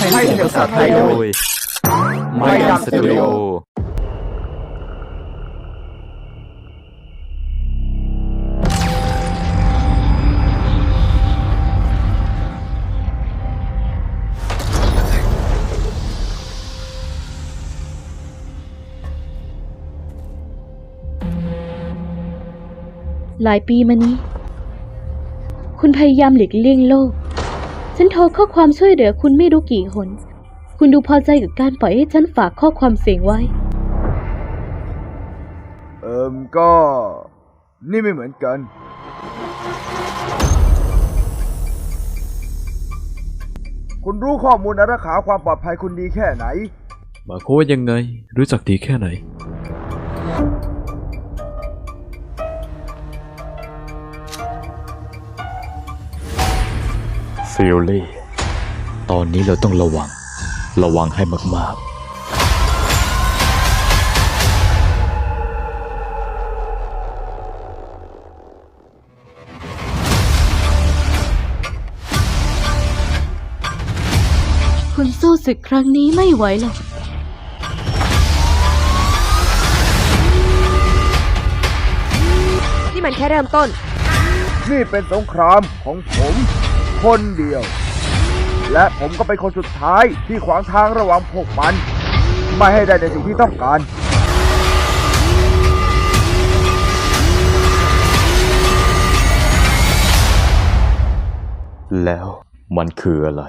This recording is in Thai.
ให้เสียงภาษาไทยโดยไม่ดังสตูดิโอหลายปีมานี้ คุณพยายามหลีกเลี่ยงโลก ฉันโทรข้อความช่วยเหลือคุณไม่รู้กี่หน คุณดูพอใจกับการปล่อยให้ฉันฝากข้อความเสียงไว้ เอิมก็ นี่ไม่เหมือนกัน คุณรู้ข้อมูลอารักขาความปลอดภัยคุณดีแค่ไหน หมายความว่ายังไง รู้จักดีแค่ไหน ฟิลลี่ ตอนนี้เราต้องระวัง ระวังให้มากคุณสู้ศึกครั้งนี้ไม่ไหวหรอก นี่มันแค่เริ่มต้น นี่เป็นสงครามของผม คนเดียว และผมก็เป็นคนสุดท้ายที่ขวางทางระหว่างพวกมัน ไม่ให้ได้ในสิ่งที่ต้องการแล้วมันคืออะไร